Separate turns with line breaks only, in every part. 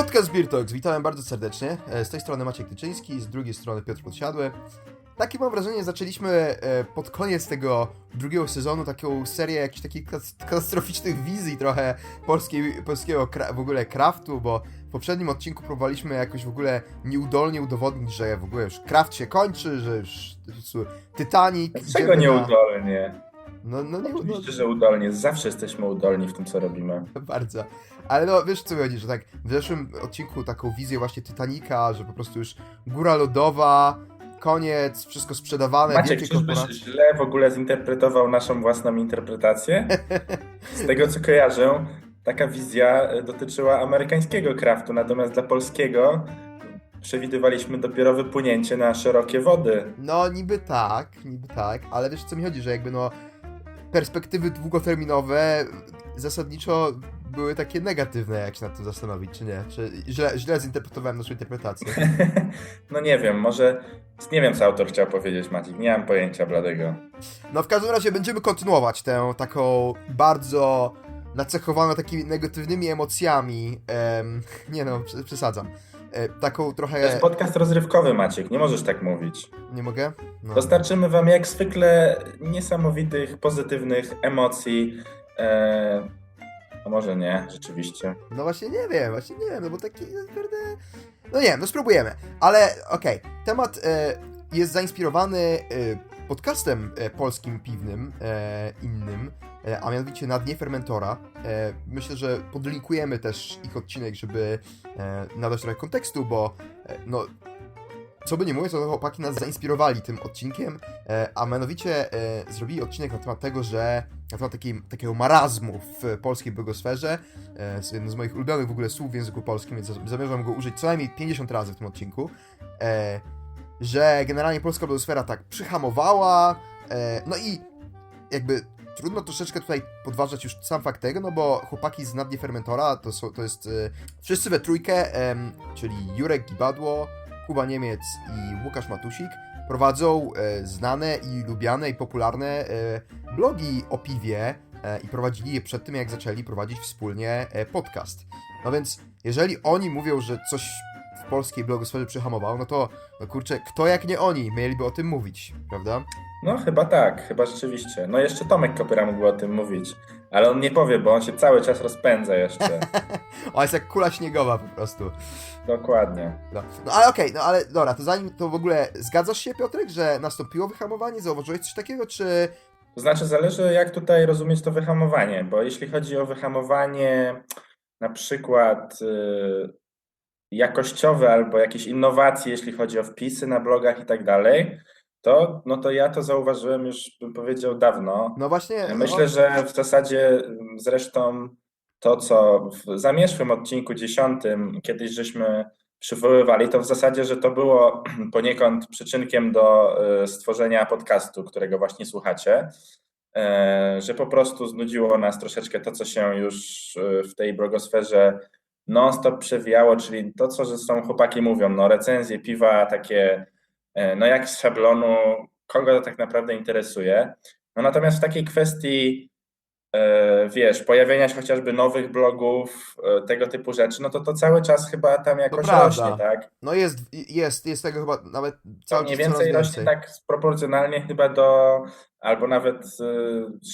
Podcast Beer Talks, witam bardzo serdecznie. E, Z tej strony Maciek Tyczyński, z drugiej strony Piotr Podsiadły. Takie mam wrażenie, zaczęliśmy e, pod koniec tego drugiego sezonu taką serię jakichś takich katastroficznych wizji trochę polskiej, polskiego w ogóle craftu, bo w poprzednim odcinku próbowaliśmy jakoś w ogóle nieudolnie udowodnić, że w ogóle już craft się kończy, że już Titanic...
Dlaczego
idziemy na-
nieudolnie?
No, no nie, no,
Oczywiście, że udolnie. Zawsze jesteśmy udolni w tym, co robimy.
Bardzo. Ale no, wiesz co mi chodzi, że tak w zeszłym odcinku taką wizję właśnie Titanica, że po prostu już góra lodowa, koniec, wszystko sprzedawane,
Maciek, czyżbyś źle w ogóle zinterpretował naszą własną interpretację? Z tego, co kojarzę, taka wizja e, dotyczyła amerykańskiego kraftu, natomiast dla polskiego przewidywaliśmy dopiero wypłynięcie na szerokie wody.
No niby tak, niby tak, ale wiesz co mi chodzi, że jakby no perspektywy długoterminowe zasadniczo były takie negatywne, jak się nad tym zastanowić, czy nie? Czy źle, źle zinterpretowałem naszą interpretację?
No nie wiem, może... Nie wiem, co autor chciał powiedzieć, Maciek. Nie mam pojęcia bladego.
No w każdym razie będziemy kontynuować tę taką bardzo nacechowaną takimi negatywnymi emocjami. Em, nie no, prze- przesadzam. E, taką
To
trochę.
jest podcast rozrywkowy, Maciek. Nie możesz tak mówić.
Nie mogę? No.
Dostarczymy Wam jak zwykle niesamowitych, pozytywnych emocji. E, a może nie, rzeczywiście.
no właśnie nie wiem, właśnie nie wiem, no bo taki naprawdę. No nie wiem, no spróbujemy. Ale okej, temat e, jest zainspirowany e, podcastem e, polskim piwnym, e, innym, e, a mianowicie na dnie fermentora. E, myślę, że podlinkujemy też ich odcinek, żeby e, nadać trochę kontekstu, bo e, no. Co by nie mówić, to chłopaki nas zainspirowali tym odcinkiem, e, a mianowicie e, zrobili odcinek na temat tego, że na temat takiej, takiego marazmu w polskiej blogosferze, e, jedno z moich ulubionych w ogóle słów w języku polskim, więc za- zamierzam go użyć co najmniej 50 razy w tym odcinku, e, że generalnie polska blogosfera tak przyhamowała, e, no i jakby trudno troszeczkę tutaj podważać już sam fakt tego, no bo chłopaki z Nadnie Fermentora to, są, to jest e, wszyscy we trójkę, em, czyli Jurek Gibadło, Kuba Niemiec i Łukasz Matusik, prowadzą e, znane i lubiane i popularne e, blogi o piwie e, i prowadzili je przed tym, jak zaczęli prowadzić wspólnie podcast. No więc, jeżeli oni mówią, że coś w polskiej blogosferze przyhamowało, no to, no kurczę, kto jak nie oni mieliby o tym mówić, prawda?
No chyba tak, chyba rzeczywiście. No jeszcze Tomek Kopyra mógł o tym mówić. Ale on nie powie, bo on się cały czas rozpędza jeszcze.
O, jest jak kula śniegowa po prostu.
Dokładnie.
No, no ale okej, no ale dobra, to zanim to w ogóle zgadzasz się, Piotrek, że nastąpiło wyhamowanie? Zauważyłeś coś takiego, czy...
To znaczy zależy jak tutaj rozumieć to wyhamowanie, bo jeśli chodzi o wyhamowanie na przykład y, jakościowe albo jakieś innowacje, jeśli chodzi o wpisy na blogach i tak dalej, to, no to ja to zauważyłem już, bym powiedział, dawno.
No właśnie...
Myślę,
no,
że w zasadzie mm, zresztą to, co w zamieszłym odcinku dziesiątym kiedyś żeśmy przywoływali, to w zasadzie, że to było poniekąd przyczynkiem do e, stworzenia podcastu, którego właśnie słuchacie, e, że po prostu znudziło nas troszeczkę to, co się już e, w tej blogosferze non-stop przewijało, czyli to, co zresztą chłopaki mówią, no recenzje piwa takie, no jak z szablonu, kogo to tak naprawdę interesuje. No natomiast w takiej kwestii, e, wiesz, pojawienia się chociażby nowych blogów, e, tego typu rzeczy, no to to cały czas chyba tam jakoś rośnie, tak?
No jest, jest, jest tego chyba nawet cały
mniej
czas coraz
więcej rośnie tak proporcjonalnie chyba do, albo nawet e,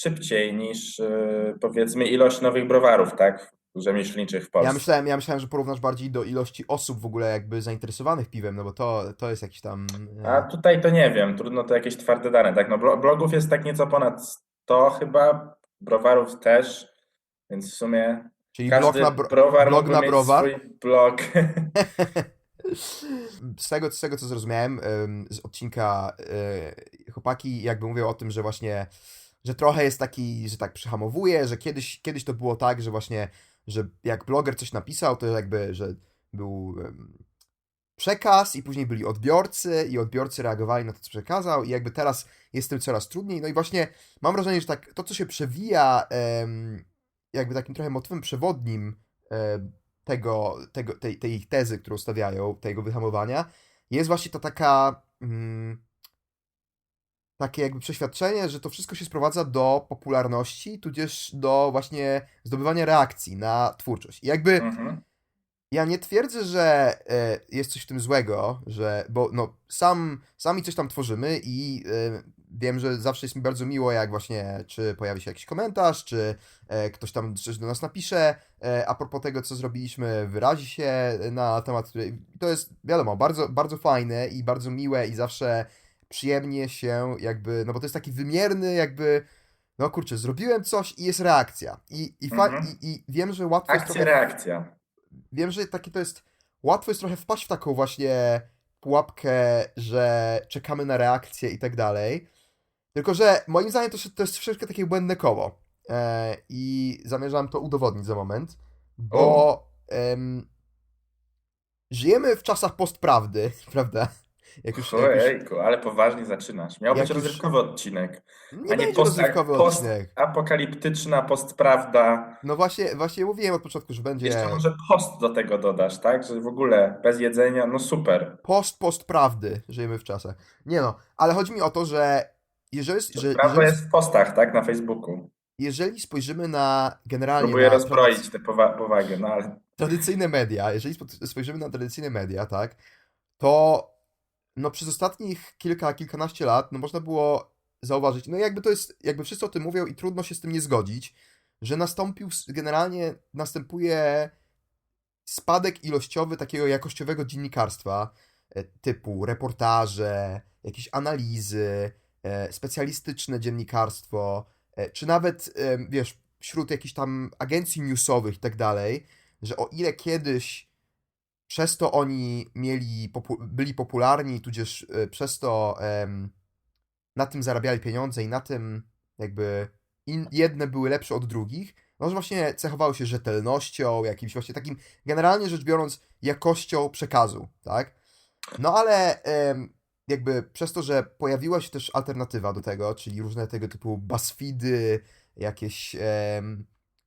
szybciej niż e, powiedzmy ilość nowych browarów, tak? Rzemieślniczych w Polsce.
Ja myślałem, ja myślałem, że porównasz bardziej do ilości osób w ogóle jakby zainteresowanych piwem, no bo to, to jest jakiś tam...
A tutaj to nie wiem, trudno to jakieś twarde dane, tak? No blo- blogów jest tak nieco ponad 100 chyba, browarów też, więc w sumie
Czyli
każdy
blog na, bro,
browar
blog na browar.
swój blog.
Z tego, z tego co zrozumiałem em, z odcinka e, chłopaki jakby mówią o tym, że właśnie, że trochę jest taki, że tak przyhamowuje, że kiedyś, kiedyś to było tak, że właśnie, że jak bloger coś napisał, to jakby, że był em, przekaz i później byli odbiorcy i odbiorcy reagowali na to, co przekazał i jakby teraz jest tym coraz trudniej. No i właśnie mam wrażenie, że tak to, co się przewija em, jakby takim trochę motywem przewodnim em, tego, tego, tej, tej ich tezy, którą stawiają, tego wyhamowania, jest właśnie ta taka mm, takie jakby przeświadczenie, że to wszystko się sprowadza do popularności, tudzież do właśnie zdobywania reakcji na twórczość. I jakby
Mhm.
ja nie twierdzę, że e, jest coś w tym złego, że, bo no, sam, sami coś tam tworzymy i e, wiem, że zawsze jest mi bardzo miło, jak właśnie, czy pojawi się jakiś komentarz, czy e, ktoś tam coś do nas napisze, e, a propos tego, co zrobiliśmy, wyrazi się na temat, który, to jest, wiadomo, bardzo, bardzo fajne i bardzo miłe i zawsze przyjemnie się jakby, no bo to jest taki wymierny jakby, no kurczę, zrobiłem coś i jest reakcja. I, i,
Mhm.
i, i wiem, że łatwo jest
Akcja,
trochę
reakcja.
wiem, że takie to jest. Łatwo jest trochę wpaść w taką właśnie pułapkę, że czekamy na reakcję i tak dalej. Tylko, że moim zdaniem to, to jest troszeczkę takie błędne koło. E, I zamierzam to udowodnić za moment, bo em, żyjemy w czasach postprawdy, prawda? Jak już, jak już
Ojejku, ale poważnie zaczynasz. Miał być
już-
rozrywkowy odcinek,
nie
a nie
będzie
post,
rozrywkowy
post
odcinek.
apokaliptyczna postprawda.
No właśnie, właśnie mówiłem od początku, że będzie
Jeszcze może post do tego dodasz, tak? Że w ogóle bez jedzenia, no super.
post postprawdy, żyjemy w czasach. Nie no, ale chodzi mi o to, że jeżeli, że,
Prawda
jeżeli,
jest w postach, tak? Na Facebooku.
jeżeli spojrzymy na generalnie
Próbuję
na
rozbroić tę powa- powagę, no ale
tradycyjne media, jeżeli spo- spojrzymy na tradycyjne media, tak, to no przez ostatnich kilka, kilkanaście lat, no można było zauważyć, no jakby to jest, jakby wszyscy o tym mówią i trudno się z tym nie zgodzić, że nastąpił, generalnie następuje spadek ilościowy takiego jakościowego dziennikarstwa, e, typu reportaże, jakieś analizy, e, specjalistyczne dziennikarstwo, e, czy nawet, wiesz, wśród jakichś tam agencji newsowych i tak dalej, że o ile kiedyś przez to oni mieli, popu- byli popularni, tudzież e, przez to na tym zarabiali pieniądze i na tym jakby in, jedne były lepsze od drugich, no że właśnie cechowały się rzetelnością, jakimś właśnie takim, generalnie rzecz biorąc, jakością przekazu, tak? No ale jakby przez to, że pojawiła się też alternatywa do tego, czyli różne tego typu BuzzFeedy, jakieś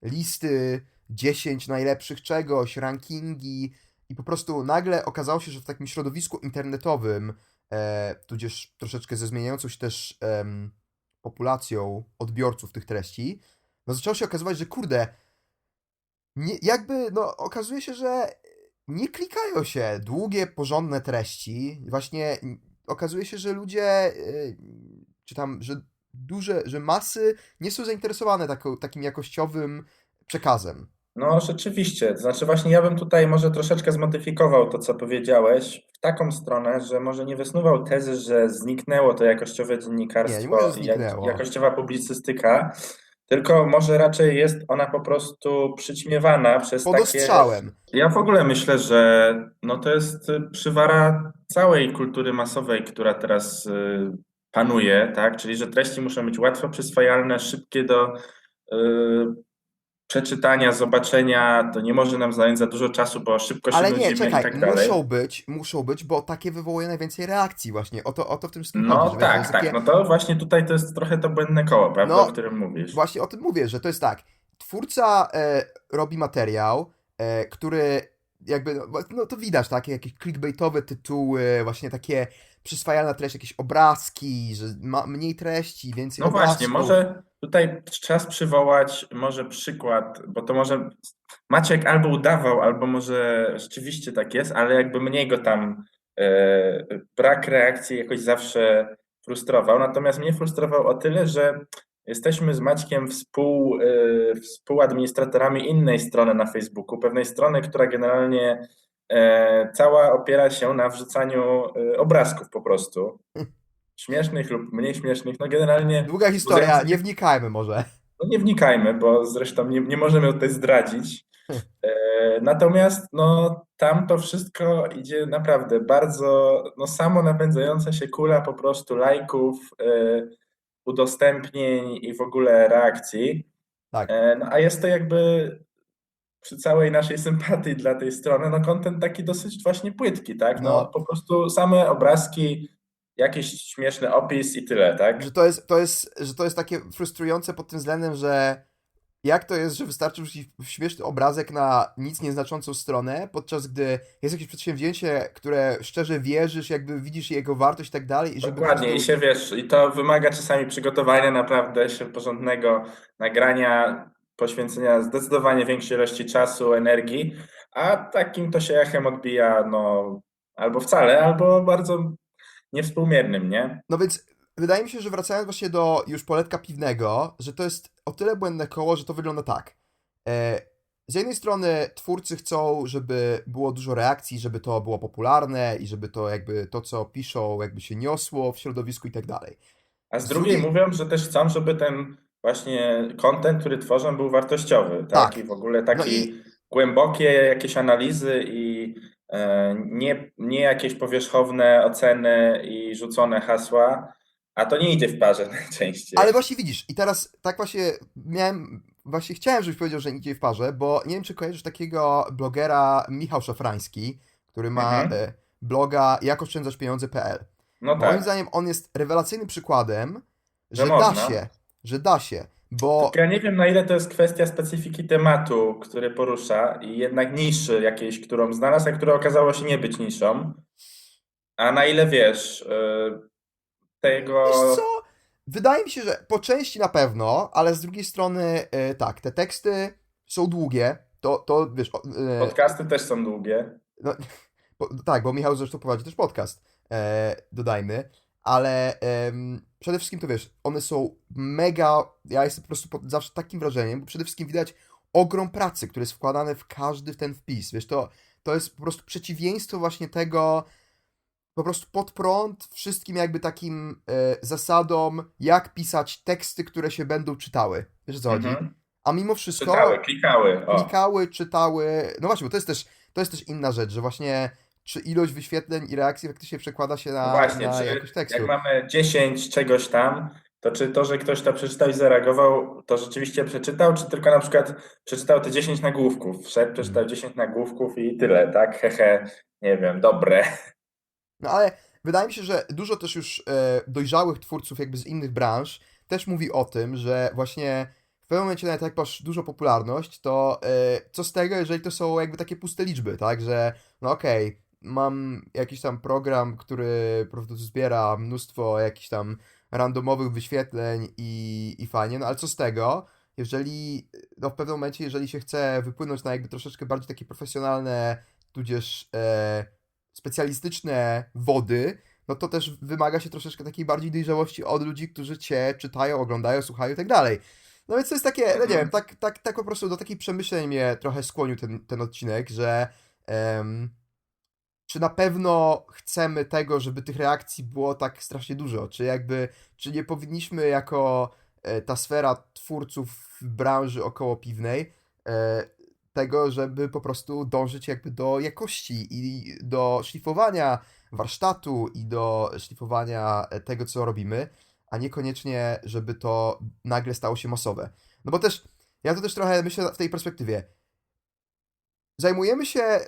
listy 10 najlepszych czegoś, rankingi i po prostu nagle okazało się, że w takim środowisku internetowym, e, tudzież troszeczkę ze zmieniającą się też em, populacją odbiorców tych treści, no zaczęło się okazywać, że kurde, nie, jakby, no okazuje się, że nie klikają się długie, porządne treści. Właśnie okazuje się, że ludzie, y, czy tam, że duże, że masy nie są zainteresowane takim jakościowym przekazem.
No, rzeczywiście. To znaczy, właśnie ja bym tutaj może troszeczkę zmodyfikował to, co powiedziałeś, w taką stronę, że może nie wysnuwał tezy, że zniknęło to jakościowe
Nie, nie
dziennikarstwo,
mówię, że
jak,
zniknęło.
jakościowa publicystyka, tylko może raczej jest ona po prostu przyćmiewana przez
Pod
takie.
ostrzałem.
Ja w ogóle myślę, że no to jest y, przywara całej kultury masowej, która teraz y, panuje, tak? Czyli, że treści muszą być łatwo przyswajalne, szybkie do y, przeczytania, zobaczenia. To nie może nam zająć za dużo czasu, bo szybko się
Ale nie,
nudzimy i
czekaj,
tak dalej.
muszą być, muszą być, bo takie wywołuje najwięcej reakcji właśnie. O to, o to w tym wszystkim
No
chodzi,
tak, tak.
takie-
No to właśnie tutaj to jest trochę to błędne koło, prawda,
No,
o którym mówisz.
Właśnie o tym mówię, że to jest tak. Twórca e, robi materiał, e, który jakby, no, no to widać, takie jakieś clickbaitowe tytuły, właśnie takie przyswajalna treść, jakieś obrazki, że ma mniej treści, więcej
No właśnie,
obrazków.
może tutaj czas przywołać może przykład, bo to może Maciek albo udawał, albo może rzeczywiście tak jest, ale jakby mniej go tam e, brak reakcji jakoś zawsze frustrował. Natomiast mnie frustrował o tyle, że jesteśmy z Maćkiem współ, e, współadministratorami innej strony na Facebooku, pewnej strony, która generalnie e, cała opiera się na wrzucaniu obrazków po prostu. Śmiesznych lub mniej śmiesznych, no generalnie
Długa historia, nie wnikajmy może.
no nie wnikajmy, bo zresztą nie, nie możemy tutaj zdradzić. E, natomiast no, tam to wszystko idzie naprawdę bardzo, no samo napędzająca się kula po prostu lajków, e, udostępnień i w ogóle reakcji.
Tak.
E, no, a jest to jakby przy całej naszej sympatii dla tej strony, no kontent taki dosyć właśnie płytki, tak? No,
No.
po prostu same obrazki, jakiś śmieszny opis i tyle, tak?
Że to jest, to jest, że to jest takie frustrujące pod tym względem, że jak to jest, że wystarczy wrzucić śmieszny obrazek na nic nieznaczącą stronę, podczas gdy jest jakieś przedsięwzięcie, które szczerze wierzysz, jakby widzisz jego wartość i tak dalej, i żeby
Dokładnie, i się wiesz, i to wymaga czasami przygotowania naprawdę się porządnego nagrania, poświęcenia zdecydowanie większej ilości czasu, energii, a takim to się echem odbija no albo wcale, albo bardzo niewspółmiernym, nie?
No więc wydaje mi się, że wracając właśnie do już poletka piwnego, że to jest o tyle błędne koło, że to wygląda tak. E, z jednej strony twórcy chcą, żeby było dużo reakcji, żeby to było popularne i żeby to jakby to, co piszą, jakby się niosło w środowisku i tak dalej.
A z
Z
drugiej
drugiej-
mówią, że też chcą, żeby ten właśnie content, który tworzą, był wartościowy, tak?
Tak.
I w ogóle taki
No i-
głębokie jakieś analizy i nie, nie jakieś powierzchowne oceny i rzucone hasła, a to nie idzie w parze najczęściej.
Ale właśnie widzisz, i teraz tak właśnie miałem, właśnie chciałem, żebyś powiedział, że idzie w parze, bo nie wiem, czy kojarzysz takiego blogera Michał Szafrański, który ma
Mhm.
e, bloga jakoszczędzaczpieniądze.pl.
No
Moim
tak.
zdaniem on jest rewelacyjnym przykładem,
Że
że, da się, że da się, bo
Tylko ja nie wiem, na ile to jest kwestia specyfiki tematu, który porusza i jednak niszy jakiejś, którą znalazł, a która okazało się nie być niszą. A na ile wiesz, y, tego...
wiesz co, wydaje mi się, że po części na pewno, ale z drugiej strony e, tak, te teksty są długie, to, to wiesz, o, e,
Podcasty też są długie.
No, bo, tak, bo Michał zresztą prowadzi też podcast, e, dodajmy, ale przede wszystkim to wiesz, one są mega, ja jestem po prostu pod zawsze takim wrażeniem, bo przede wszystkim widać ogrom pracy, który jest wkładany w każdy ten wpis, wiesz, to, to jest po prostu przeciwieństwo właśnie tego, po prostu pod prąd wszystkim jakby takim e, zasadom, jak pisać teksty, które się będą czytały, wiesz o co chodzi?
Mhm.
A mimo wszystko
Czytały, klikały. O.
klikały, czytały. No właśnie, bo to jest też, to jest też inna rzecz, że właśnie czy ilość wyświetleń i reakcji faktycznie przekłada się na,
No właśnie,
na jakość tekstu.
jak mamy 10 czegoś tam, to czy to, że ktoś to przeczytał i zareagował, to rzeczywiście przeczytał, czy tylko na przykład przeczytał te 10 nagłówków, wszedł, przeczytał 10 nagłówków i tyle, tak? Hehe, nie wiem, dobre.
No ale wydaje mi się, że dużo też już e, dojrzałych twórców jakby z innych branż też mówi o tym, że właśnie w pewnym momencie nawet jak masz dużą popularność, to e, co z tego, jeżeli to są jakby takie puste liczby, tak, że no okej, mam jakiś tam program, który po prostu zbiera mnóstwo jakichś tam randomowych wyświetleń i, i fajnie, no ale co z tego, jeżeli no w pewnym momencie, jeżeli się chce wypłynąć na jakby troszeczkę bardziej takie profesjonalne, tudzież e, specjalistyczne wody, no to też wymaga się troszeczkę takiej bardziej dojrzałości od ludzi, którzy cię czytają, oglądają, słuchają i tak dalej. No więc to jest takie, no nie wiem, tak, tak, tak po prostu do takich przemyśleń mnie trochę skłonił ten, ten odcinek, że em, czy na pewno chcemy tego, żeby tych reakcji było tak strasznie dużo, czy jakby, czy nie powinniśmy jako e, ta sfera twórców branży okołopiwnej e, tego, żeby po prostu dążyć jakby do jakości i do szlifowania warsztatu i do szlifowania e, tego, co robimy, a niekoniecznie, żeby to nagle stało się masowe. No bo też, ja to też trochę myślę w tej perspektywie. Zajmujemy się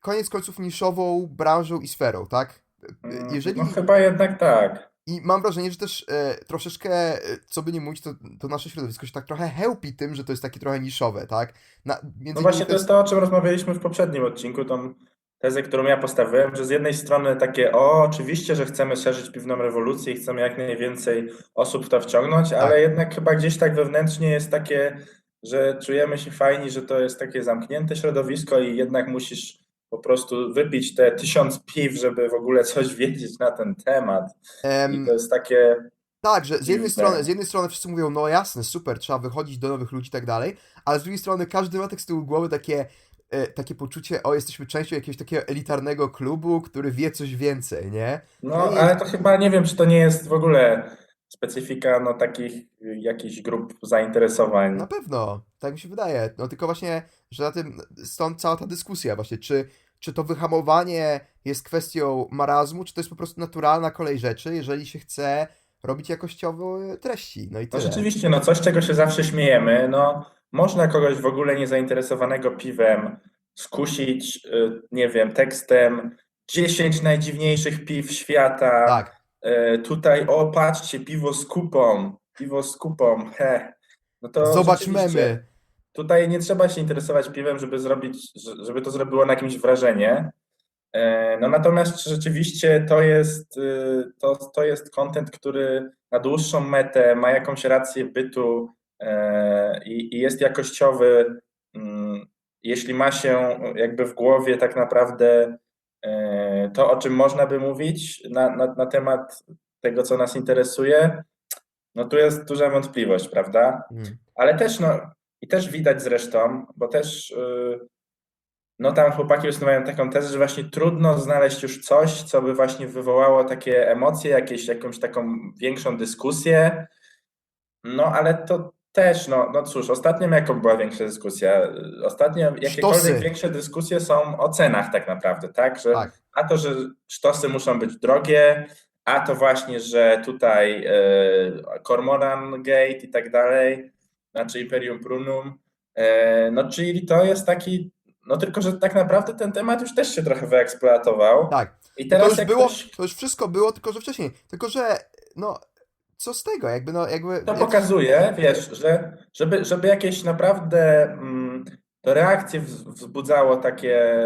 koniec końców niszową branżą i sferą, tak? E, Jeżeli...
No chyba jednak tak.
I mam wrażenie, że też e, troszeczkę, e, co by nie mówić, to, to nasze środowisko się tak trochę chełpi tym, że to jest takie trochę niszowe, tak? Na,
No właśnie to jest to, o czym rozmawialiśmy w poprzednim odcinku, tą tezę, którą ja postawiłem, że z jednej strony takie, o, oczywiście, że chcemy szerzyć piwną rewolucję i chcemy jak najwięcej osób w to wciągnąć, ale
Tak.
jednak chyba gdzieś tak wewnętrznie jest takie, że czujemy się fajni, że to jest takie zamknięte środowisko i jednak musisz po prostu wypić te tysiąc piw, żeby w ogóle coś wiedzieć na ten temat.
Em,
I to jest takie,
Tak, że z jednej strony, z jednej strony wszyscy mówią, no jasne, super, trzeba wychodzić do nowych ludzi i tak dalej, ale z drugiej strony każdy ma tak z tyłu głowy takie, e, takie poczucie, o, jesteśmy częścią jakiegoś takiego elitarnego klubu, który wie coś więcej, nie?
no
i-
ale to chyba nie wiem, czy to nie jest w ogóle specyfika no, takich y, jakichś grup zainteresowań.
Na pewno, tak mi się wydaje. No tylko właśnie, że na tym, stąd cała ta dyskusja właśnie, czy, czy to wyhamowanie jest kwestią marazmu, czy to jest po prostu naturalna kolej rzeczy, jeżeli się chce robić jakościowe treści, no i
No
tyle.
rzeczywiście, no coś, czego się zawsze śmiejemy, no można kogoś w ogóle niezainteresowanego piwem skusić, y, nie wiem, tekstem 10 najdziwniejszych piw świata.
Tak,
Tutaj, o patrzcie, piwo z kupą, piwo z kupą, he. No to
zobacz
rzeczywiście,
memy.
Tutaj nie trzeba się interesować piwem, żeby zrobić, że- żeby to zrobiło na kimś wrażenie. E, No natomiast czy rzeczywiście to jest, y, to, to jest content, który na dłuższą metę ma jakąś rację bytu e, i, i jest jakościowy, mm, jeśli ma się jakby w głowie tak naprawdę e, to, o czym można by mówić na, na, na temat tego, co nas interesuje, no tu jest duża wątpliwość, prawda?
Mm.
Ale też, no, i też widać zresztą, bo też, yy, no tam chłopaki usuwają taką tezę, że właśnie trudno znaleźć już coś, co by właśnie wywołało takie emocje, jakieś, jakąś taką większą dyskusję. No ale to też, no, no cóż, ostatnio jaką była większa dyskusja? Ostatnio jakiekolwiek
Sztosy.
większe dyskusje są o cenach tak naprawdę, tak? Że
Tak.
a to, że sztosy muszą być drogie, a to właśnie, że tutaj e, Cormoran Gate i tak dalej, znaczy Imperium Prunum, e, no czyli to jest taki, no tylko, że tak naprawdę ten temat już też się trochę wyeksploatował.
Tak.
I
To
teraz
już
jak
było,
ktoś
to już wszystko było, tylko że wcześniej. Tylko że, no, co z tego? Jakby, no, jakby.
to pokazuje, wiesz, że żeby, żeby jakieś naprawdę mm, reakcje wz- wzbudzało takie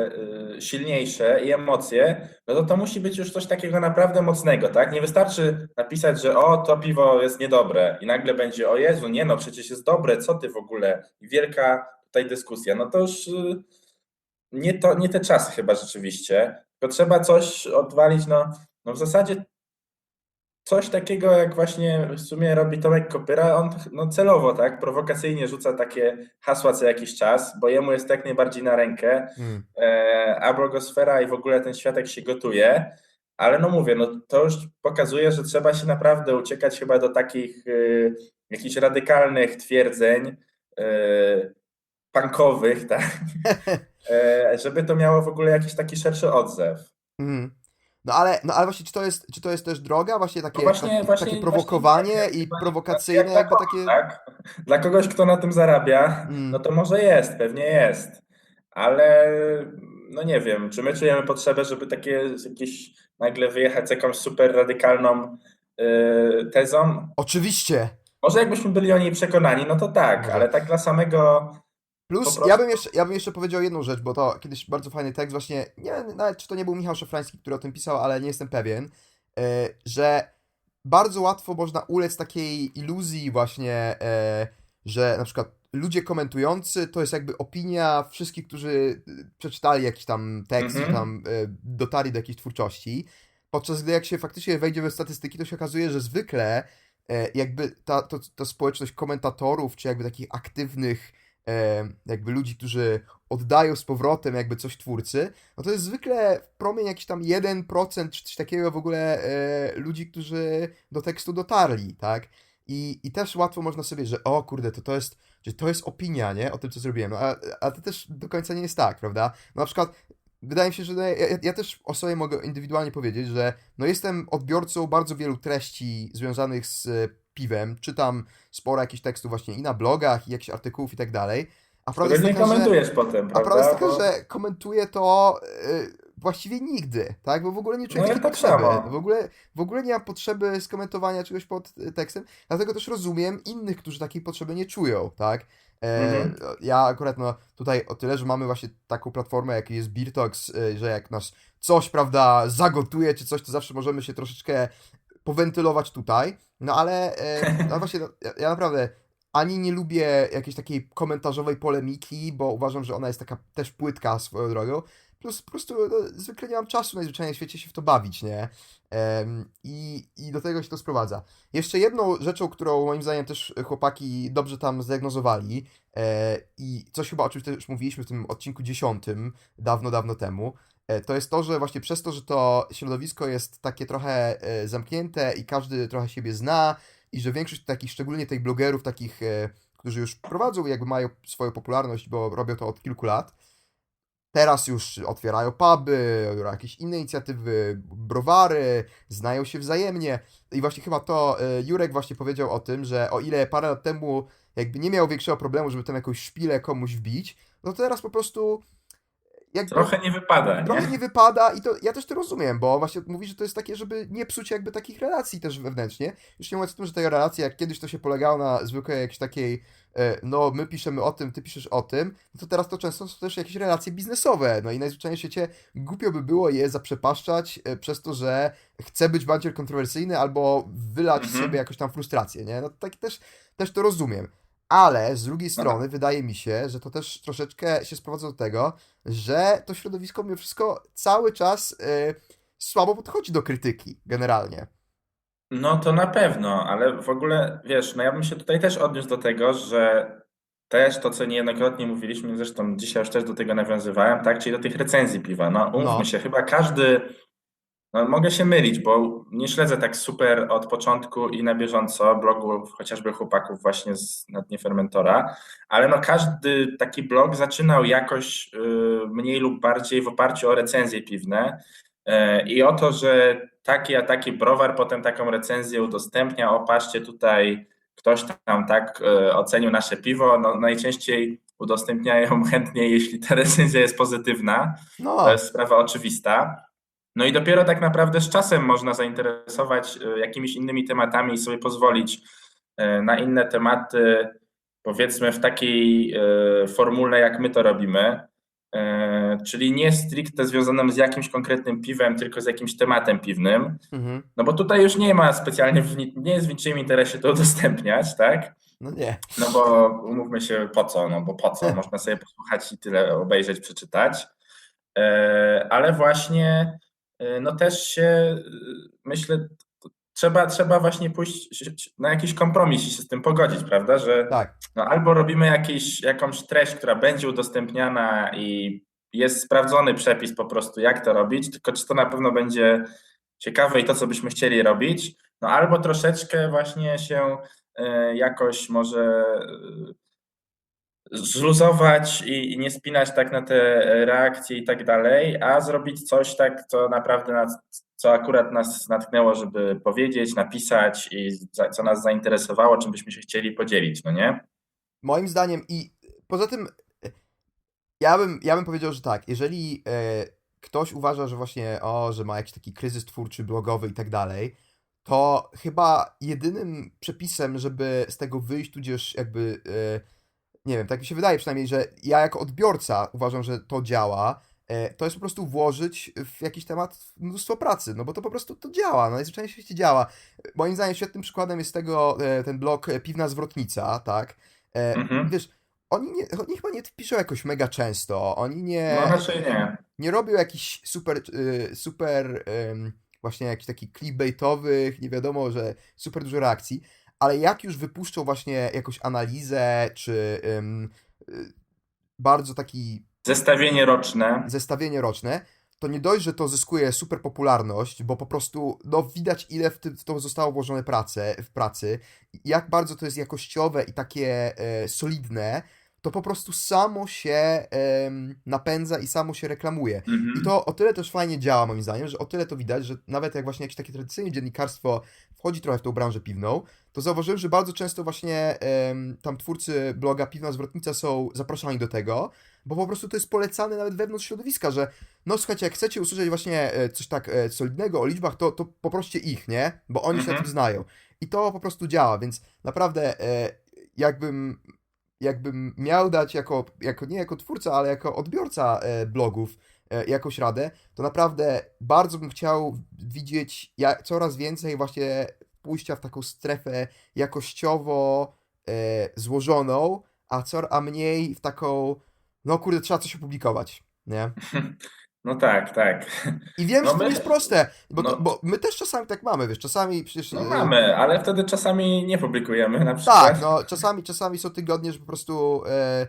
y, silniejsze i emocje, no to to musi być już coś takiego naprawdę mocnego, tak? Nie wystarczy napisać, że o, to piwo jest niedobre i nagle będzie, o Jezu, nie no, przecież jest dobre, co ty w ogóle? I wielka tutaj dyskusja. No to już y, nie, to, nie te czasy chyba rzeczywiście, tylko trzeba coś odwalić, no, no w zasadzie coś takiego, jak właśnie w sumie robi Tomek Kopyra, on no celowo, tak, prowokacyjnie rzuca takie hasła co jakiś czas, bo jemu jest jak najbardziej na rękę,
Mm.
e, a blogosfera i w ogóle ten światek się gotuje, ale no mówię, no to już pokazuje, że trzeba się naprawdę uciekać chyba do takich y, jakichś radykalnych twierdzeń y, punkowych, tak, e, żeby to miało w ogóle jakiś taki szerszy odzew.
Mm. No ale, no ale właśnie, czy to jest, czy to jest też droga? Właśnie takie,
No właśnie-
takie,
właśnie-
takie prowokowanie
właśnie-
i prowokacyjne,
jak
jakby takie.
tak? Dla kogoś, kto na tym zarabia,
Mm.
no to może jest, pewnie jest, ale no nie wiem, czy my czujemy potrzebę, żeby takie jakieś nagle wyjechać z jakąś super radykalną yy, tezą?
Oczywiście.
Może jakbyśmy byli o niej przekonani, no to tak,
Może.
ale tak dla samego
Plus, ja bym, jeszcze, ja bym jeszcze powiedział jedną rzecz, bo to kiedyś bardzo fajny tekst, właśnie, nie wiem nawet czy to nie był Michał Szafrański, który o tym pisał, ale nie jestem pewien, e, że bardzo łatwo można ulec takiej iluzji właśnie, e, że na przykład ludzie komentujący to jest jakby opinia wszystkich, którzy e, przeczytali jakiś tam tekst,
Mhm.
czy tam e, dotarli do jakiejś twórczości, podczas gdy jak się faktycznie wejdzie w statystyki, to się okazuje, że zwykle jakby ta, to, ta społeczność komentatorów, czy jakby takich aktywnych jakby ludzi, którzy oddają z powrotem jakby coś twórcy, no to jest zwykle promień jakiś tam 1% czy coś takiego w ogóle e, ludzi, którzy do tekstu dotarli, tak? I, I też łatwo można sobie, że o kurde, to to jest, że to jest opinia, nie? O tym, co zrobiłem. No, a, a to też do końca nie jest tak, prawda? No, na przykład wydaje mi się, że no, ja, ja też o sobie mogę indywidualnie powiedzieć, że no jestem odbiorcą bardzo wielu treści związanych z e, piwem. Czytam sporo jakichś tekstów właśnie i na blogach, i jakichś artykułów i tak dalej. A prawda jest
nie
taka, że...
komentujesz potem,
A
prawda?
prawda jest taka,
Bo-
że komentuję to y, właściwie nigdy, tak? Bo w ogóle nie czuję
No
takiej
tak
potrzeby.
samo.
W ogóle, w ogóle nie mam potrzeby skomentowania czegoś pod y, tekstem, dlatego też rozumiem innych, którzy takiej potrzeby nie czują, tak? E,
Mhm.
Ja akurat no tutaj o tyle, że mamy właśnie taką platformę, jak jest Beertox, y, że jak nas coś, prawda, zagotuje czy coś, to zawsze możemy się troszeczkę powentylować tutaj, no ale e, no właśnie, no, ja, ja naprawdę ani nie lubię jakiejś takiej komentarzowej polemiki, bo uważam, że ona jest taka też płytka swoją drogą. Plus po prostu no, zwykle nie mam czasu najzwyczajniej w świecie się w to bawić, nie? Em, i, I do tego się to sprowadza. Jeszcze jedną rzeczą, którą moim zdaniem też chłopaki dobrze tam zdiagnozowali e, i coś chyba o czym też mówiliśmy w tym odcinku dziesiątym, dawno, dawno temu, e, to jest to, że właśnie przez to, że to środowisko jest takie trochę e, zamknięte i każdy trochę siebie zna i że większość takich, szczególnie tych blogerów, takich, e, którzy już prowadzą, jakby mają swoją popularność, bo robią to od kilku lat, teraz już otwierają puby, jakieś inne inicjatywy, browary, znają się wzajemnie. I właśnie chyba to e, Jurek właśnie powiedział o tym, że o ile parę lat temu jakby nie miał większego problemu, żeby tam jakąś szpilę komuś wbić, no to teraz po prostu jakby
Trochę nie wypada, nie?
trochę nie wypada i to ja też to rozumiem, bo właśnie mówi, że to jest takie, żeby nie psuć jakby takich relacji też wewnętrznie. Już nie mówiąc o tym, że te relacje, jak kiedyś to się polegało na zwykłej jakiejś takiej, e, no my piszemy o tym, ty piszesz o tym, no to teraz to często są też jakieś relacje biznesowe, no i najzwyczajniej w świecie głupio by było je zaprzepaszczać e, przez to, że chce być bardziej kontrowersyjny albo wylać
Mhm.
sobie jakąś tam frustrację, nie? No tak też, też to rozumiem. Ale z drugiej strony wydaje mi się, że to też troszeczkę się sprowadza do tego, że to środowisko mimo wszystko cały czas y, słabo podchodzi do krytyki generalnie.
No to na pewno, ale w ogóle wiesz, no ja bym się tutaj też odniósł do tego, że też to, co niejednokrotnie mówiliśmy, zresztą dzisiaj już też do tego nawiązywałem, tak, czyli do tych recenzji piwa. No umówmy
No.
się, chyba każdy, no mogę się mylić, bo nie śledzę tak super od początku i na bieżąco blogów chociażby chłopaków właśnie z na dnie Fermentora, ale no każdy taki blog zaczynał jakoś y, mniej lub bardziej w oparciu o recenzje piwne y, i o to, że taki a taki browar potem taką recenzję udostępnia, o patrzcie tutaj ktoś tam tak y, ocenił nasze piwo, no najczęściej udostępniają chętnie, jeśli ta recenzja jest pozytywna,
No,
to jest sprawa oczywista. No i dopiero tak naprawdę z czasem można zainteresować y, jakimiś innymi tematami i sobie pozwolić y, na inne tematy, powiedzmy w takiej y, formule, jak my to robimy, czyli nie stricte związanym z jakimś konkretnym piwem, tylko z jakimś tematem piwnym.
mhm.
No bo tutaj już nie ma specjalnie, nie jest w niczym interesie to udostępniać, tak?
no nie.
No bo umówmy się po co, no bo po co, można sobie posłuchać i tyle obejrzeć, przeczytać. E, Ale właśnie e, no też się e, myślę, trzeba, trzeba właśnie pójść na jakiś kompromis i się z tym pogodzić, prawda? Że
Tak,
no albo robimy jakiś, jakąś treść, która będzie udostępniana i jest sprawdzony przepis po prostu, jak to robić, tylko czy to na pewno będzie ciekawe i to, co byśmy chcieli robić, no albo troszeczkę właśnie się e, jakoś może e, zluzować i, nie spinać tak na te reakcje i tak dalej, a zrobić coś tak, co naprawdę nas, co akurat nas natknęło, żeby powiedzieć, napisać i za, co nas zainteresowało, czym byśmy się chcieli podzielić, no nie?
moim zdaniem i poza tym ja bym, ja bym powiedział, że tak, jeżeli e, ktoś uważa, że właśnie, o, że ma jakiś taki kryzys twórczy, blogowy i tak dalej, to chyba jedynym przepisem, żeby z tego wyjść, tudzież jakby, e, nie wiem, tak mi się wydaje przynajmniej, że ja jako odbiorca uważam, że to działa, e, to jest po prostu włożyć w jakiś temat mnóstwo pracy, no bo to po prostu to działa, no najzwyczajniej w świecie działa. Moim zdaniem świetnym przykładem jest tego e, ten blog e, Piwna Zwrotnica, tak? E,
Mhm.
Wiesz, oni, nie, oni chyba nie piszą jakoś mega często, oni nie,
No raczej nie.
nie robią jakichś super, super właśnie jakichś takich clickbaitowych, nie wiadomo, że super dużo reakcji, ale jak już wypuszczą właśnie jakąś analizę, czy ym, y, bardzo taki
Zestawienie roczne.
zestawienie roczne, to nie dość, że to zyskuje super popularność, bo po prostu no, widać ile w, ty, w to zostało włożone prace, w pracy, jak bardzo to jest jakościowe i takie e, solidne, to po prostu samo się napędza i samo się reklamuje.
Mhm.
I to o tyle też fajnie działa moim zdaniem, że o tyle to widać, że nawet jak właśnie jakieś takie tradycyjne dziennikarstwo wchodzi trochę w tą branżę piwną, to zauważyłem, że bardzo często właśnie tam twórcy bloga Piwna Zwrotnica są zapraszani do tego, bo po prostu to jest polecane nawet wewnątrz środowiska, że no słuchajcie, jak chcecie usłyszeć właśnie e, coś tak e, solidnego o liczbach, to, to poproście ich, nie? Bo oni się na
Mhm.
tym znają. I to po prostu działa, więc naprawdę e, jakbym jakbym miał dać jako, jako nie jako twórca, ale jako odbiorca e, blogów e, jakąś radę, to naprawdę bardzo bym chciał widzieć coraz więcej właśnie pójścia w taką strefę jakościowo e, złożoną, a, co, a mniej w taką, no kurde, trzeba coś opublikować, nie?
No tak, tak.
I wiem,
No
że to
my-
jest proste, bo, to,
no-
bo my też czasami tak mamy, wiesz, czasami przecież...
No
e,
mamy, ale wtedy czasami nie publikujemy na przykład.
Tak, no czasami, czasami są tygodnie, że po prostu e,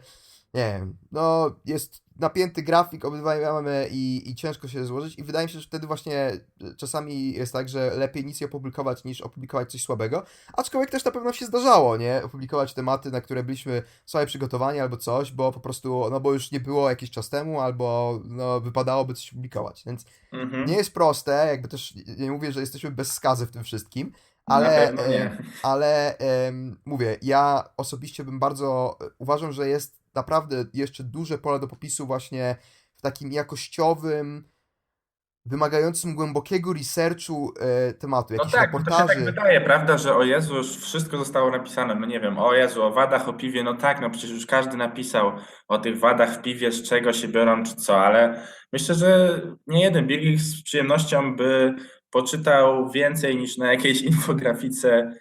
nie wiem, no jest napięty grafik, obydwaj mamy i, i ciężko się złożyć i wydaje mi się, że wtedy właśnie czasami jest tak, że lepiej nic nie opublikować niż opublikować coś słabego, aczkolwiek też na pewno się zdarzało, nie, opublikować tematy, na które byliśmy słabe przygotowani albo coś, bo po prostu, no bo już nie było jakiś czas temu, albo no wypadałoby coś publikować, więc
Mhm.
nie jest proste, jakby też nie mówię, że jesteśmy bez skazy w tym wszystkim, ale, ale em, mówię, ja osobiście bym bardzo uważam, że jest naprawdę jeszcze duże pole do popisu właśnie w takim jakościowym, wymagającym głębokiego researchu e, tematu,
No
jakichś
tak, bo to się
reportaży.
tak wydaje, prawda, że o Jezu, już wszystko zostało napisane, no nie wiem, o Jezu, o wadach, o piwie, no tak, no przecież już każdy napisał o tych wadach w piwie, z czego się biorą, czy co, ale myślę, że nie jeden Birgit z przyjemnością by poczytał więcej niż na jakiejś infografice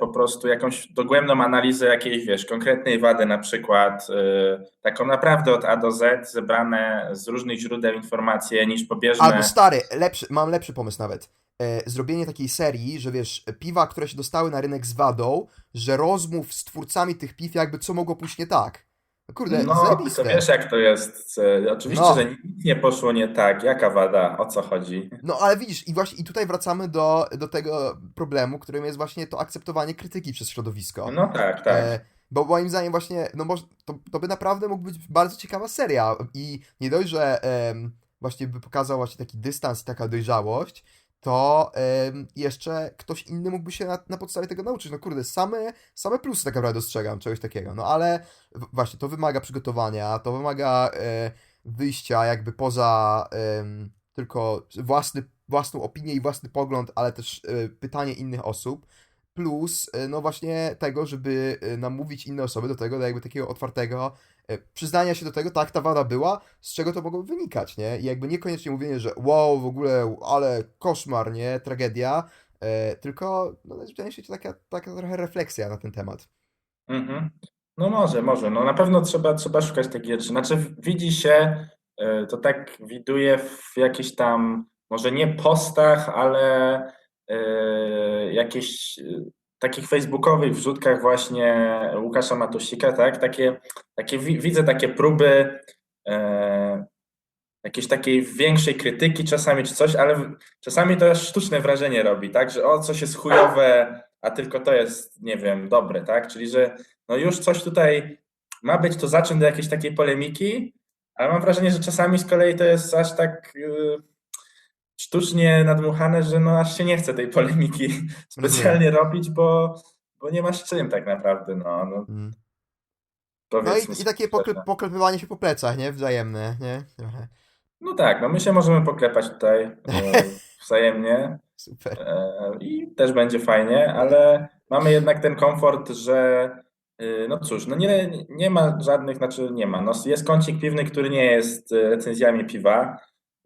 po prostu jakąś dogłębną analizę jakiejś, wiesz, konkretnej wady, na przykład e, taką naprawdę od A do Z, zebrane z różnych źródeł informacje, niż pobieżne.
Albo stary, lepszy, mam lepszy pomysł nawet. E, zrobienie takiej serii, że wiesz, piwa, które się dostały na rynek z wadą, że rozmów z twórcami tych piw, jakby co mogło pójść nie tak. Kurde,
No,
zajebiste.
to wiesz jak to jest. E, Oczywiście,
No.
że nic nie poszło nie tak. Jaka wada? O co chodzi?
No ale widzisz, i właśnie i tutaj wracamy do, do tego problemu, którym jest właśnie to akceptowanie krytyki przez środowisko.
No tak, tak.
E, bo moim zdaniem właśnie, no może, to, to by naprawdę mógł być bardzo ciekawa seria i nie dość, że em, właśnie by pokazał właśnie taki dystans i taka dojrzałość, to jeszcze ktoś inny mógłby się na, na podstawie tego nauczyć. No kurde, same, same plusy tak naprawdę dostrzegam czegoś takiego. No ale właśnie to wymaga przygotowania, to wymaga e, wyjścia jakby poza tylko własny, własną opinię i własny pogląd, ale też e, pytanie innych osób. Plus, e, no właśnie tego, żeby e, namówić inne osoby do tego, do jakby takiego otwartego e, przyznania się do tego, tak, ta wada była, z czego to mogło wynikać, nie? I jakby niekoniecznie mówienie, że wow, w ogóle, ale koszmar, nie? Tragedia, e, tylko, no wydaje się taka, taka trochę refleksja na ten temat.
Mhm. No może, może. No na pewno trzeba, trzeba szukać takich rzeczy. Znaczy widzi się, to tak widuje w jakichś tam, może nie postach, ale e, jakichś e, takich facebookowych wrzutkach właśnie Łukasza Matusika, tak? Takie, takie wi- widzę takie próby e, jakiejś takiej większej krytyki czasami czy coś, ale czasami to aż sztuczne wrażenie robi, tak? Że o, coś jest chujowe, a tylko to jest, nie wiem, dobre, tak? Czyli, że no już coś tutaj ma być to zaczyn do jakiejś takiej polemiki, ale mam wrażenie, że czasami z kolei to jest aż tak y, sztucznie nadmuchane, że no aż się nie chce tej polemiki specjalnie robić, bo, bo nie masz czym tak naprawdę, no, no
Mm. No i, i takie pokle, poklepywanie się po plecach, nie? Wzajemne, nie? Trochę.
No tak, no my się możemy poklepać tutaj e, wzajemnie
Super.
e, i też będzie fajnie, ale mamy jednak ten komfort, że y, no cóż, no nie, nie ma żadnych, znaczy nie ma, no jest kącik piwny, który nie jest e, recenzjami piwa,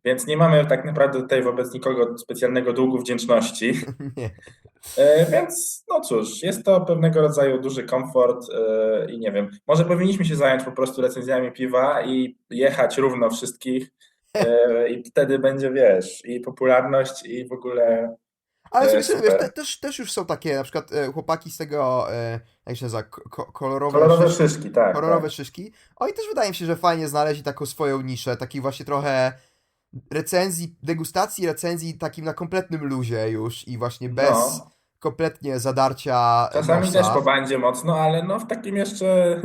więc nie mamy tak naprawdę tutaj wobec nikogo specjalnego długu wdzięczności. E, Więc no cóż, jest to pewnego rodzaju duży komfort e, i nie wiem, może powinniśmy się zająć po prostu recenzjami piwa i jechać równo wszystkich e, i wtedy będzie, wiesz, i popularność i w ogóle
Ale
E,
sobie wiesz, te, też, też już są takie, na przykład chłopaki z tego, jak się nazywa, ko, kolorowe,
kolorowe
szyszki,
szyszki, tak.
kolorowe
tak.
szyszki. Oni też wydaje mi się, że fajnie znaleźli taką swoją niszę, taki właśnie trochę recenzji, degustacji recenzji takim na kompletnym luzie już i właśnie bez
No,
kompletnie zadarcia
czasami
nosa.
też po bandzie mocno, ale no w takim jeszcze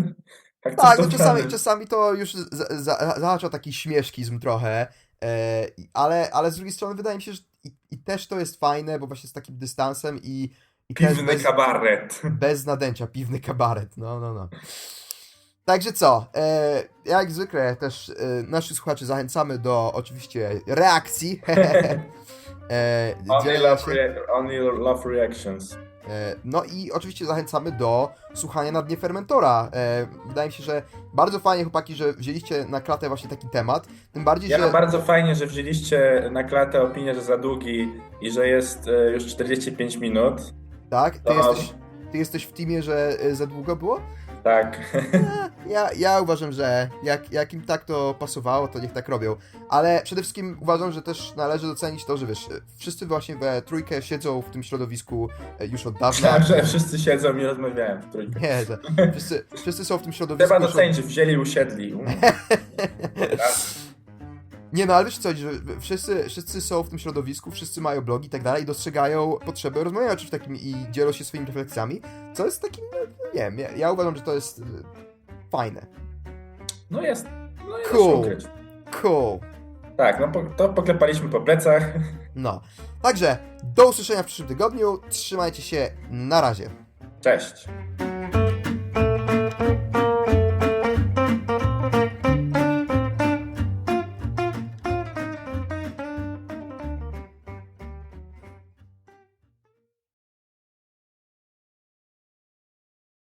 Tak, no
akceptowalnym.
czasami, czasami to już za- za- zahacza taki śmieszkizm trochę, e, ale, ale z drugiej strony wydaje mi się, że i, i też to jest fajne, bo właśnie z takim dystansem i, i
Piwny
bez,
kabaret.
bez nadęcia, piwny kabaret, no, no, no. Także co, e, jak zwykle też e, naszych słuchaczy zachęcamy do oczywiście reakcji. e,
Only love, rea- only love reactions.
No i oczywiście zachęcamy do słuchania na dnie Fermentora. Wydaje mi się, że bardzo fajnie, chłopaki, że wzięliście na klatę właśnie taki temat. Tym bardziej,
Ja
że.
bardzo fajnie, że wzięliście na klatę opinię, że za długi i że jest już 45 minut.
Tak, ty
To-
jesteś, ty jesteś w teamie, że za długo było?
Tak.
E, Ja, ja uważam, że jak, jak im tak to pasowało, to niech tak robią. Ale przede wszystkim uważam, że też należy docenić to, że wiesz, wszyscy właśnie we trójkę siedzą w tym środowisku e, już od dawna.
Myślałem, że wszyscy siedzą i rozmawiają w trójkę.
Nie, że wszyscy, wszyscy są w tym środowisku.
Docenić, że wzięli i usiedli.
Nie no, ale wiesz co, że wszyscy, wszyscy są w tym środowisku, wszyscy mają blogi i tak dalej i dostrzegają potrzeby, rozmawiają o czymś takim i dzielą się swoimi refleksjami, co jest takim, no, nie wiem, ja, ja uważam, że to jest y, fajne.
No jest. No jest
Cool. Cool.
Tak, no to poklepaliśmy po plecach.
No. Także do usłyszenia w przyszłym tygodniu. Trzymajcie się. Na razie.
Cześć.